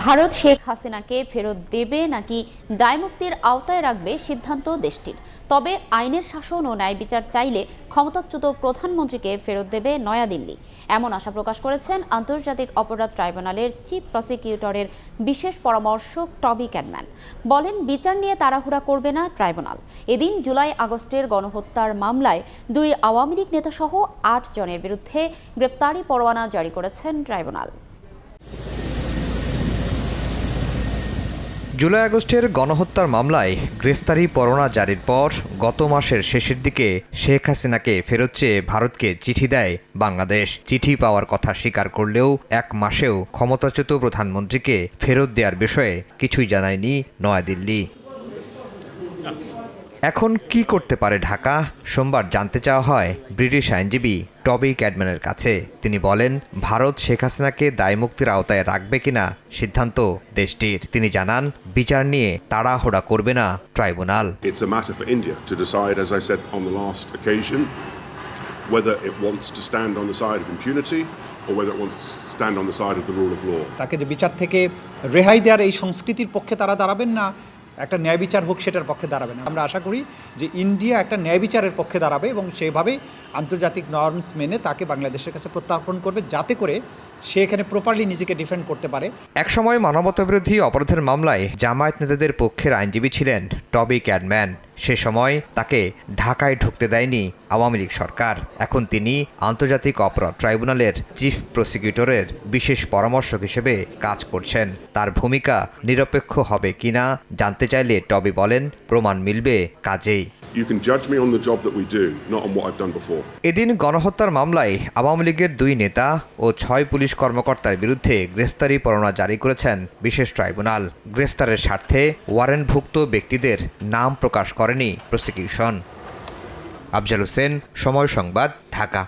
ভারত শেখ হাসিনাকে ফেরত দেবে নাকি দায়মুক্তির আওতায় রাখবে সিদ্ধান্ত দেশটির। তবে আইনের শাসন ও ন্যায় বিচার চাইলে ক্ষমতাচ্যুত প্রধানমন্ত্রীকে ফেরত দেবে নয়াদিল্লি। এমন আশা প্রকাশ করেছেন আন্তর্জাতিক অপরাধ ট্রাইব্যুনালের চিফ প্রসিকিউটরের বিশেষ পরামর্শক টবি ক্যানম্যান। বলেন, বিচার নিয়ে তাড়াহুড়া করবে না ট্রাইব্যুনাল। এদিন জুলাই আগস্টের গণহত্যার মামলায় দুই আওয়ামী লীগ নেতাসহ আট জনের বিরুদ্ধে গ্রেপ্তারি পরোয়ানা জারি করেছেন ট্রাইব্যুনাল। জুলাই আগস্টের গণহত্যার মামলায় গ্রেফতারি পরোয়ানা জারির পর গত মাসের শেষের দিকে শেখ হাসিনাকে ফেরত চেয়ে ভারতকে চিঠি দেয় বাংলাদেশ। চিঠি পাওয়ার কথা স্বীকার করলেও এক মাসেও ক্ষমতাচ্যুত প্রধানমন্ত্রীকে ফেরত দেওয়ার বিষয়ে কিছুই জানায়নি নয়াদিল্লি। এখন কি করতে পারে ঢাকা? সোমবার জানতে চাওয়া হয় ব্রিটিশ আইনজীবী টবি ক্যাডম্যানের কাছে। তিনি বলেন ভারত শেখ হাসিনাকে দায়মুক্তির আওতায় রাখবে কিনা সিদ্ধান্ত দেশটির। তিনি জানান বিচার নিয়ে তাড়াহুড়া করবে না tribunal. It's a matter for India to decide, as I said on the last occasion, whether it wants to stand on the side of impunity or whether it wants to stand on the side of the rule of law. তাকে যে বিচার থেকে রেহাই দেওয়ার এই সংস্কৃতির পক্ষে তারা দাঁড়াবেন না একটা ন্যায় বিচার হোক সেটার পক্ষে দাঁড়াবে না। আমরা আশা করি যে ইন্ডিয়া একটা ন্যায় বিচারের পক্ষে দাঁড়াবে এবং সেভাবেই আন্তর্জাতিক নর্মস মেনে তাকে বাংলাদেশের কাছে প্রত্যর্পণ করবে যাতে করে সে এখানে প্রপারলি নিজেকে ডিফেন্ড করতে পারে। একসময় মানবতাবিরোধী অপরাধের মামলায় জামায়াত নেতাদের পক্ষের আইনজীবী ছিলেন টবি ক্যাডম্যান। সে সময় তাকে ঢাকায় ঢুকতে দেয়নি আওয়ামী লীগ সরকার। এখন তিনি আন্তর্জাতিক অপরাধ ট্রাইব্যুনালের চিফ প্রসিকিউটরের বিশেষ পরামর্শক হিসেবে কাজ করছেন। তার ভূমিকা নিরপেক্ষ হবে কিনা জানতে চাইলে টবি বলেন, প্রমাণ মিলবে কাজেই। এদিন গণহত্যার মামলায় আওয়ামী লীগের দুই নেতা ও ছয় পুলিশ কর্মকর্তার বিরুদ্ধে গ্রেফতারি পরোয়ানা জারি করেছেন বিশেষ ট্রাইব্যুনাল। গ্রেফতারের স্বার্থে ওয়ারেন্টভুক্ত ব্যক্তিদের নাম প্রকাশ করেনি প্রসিকিউশন। আফজাল হোসেন, সময় সংবাদ, ঢাকা।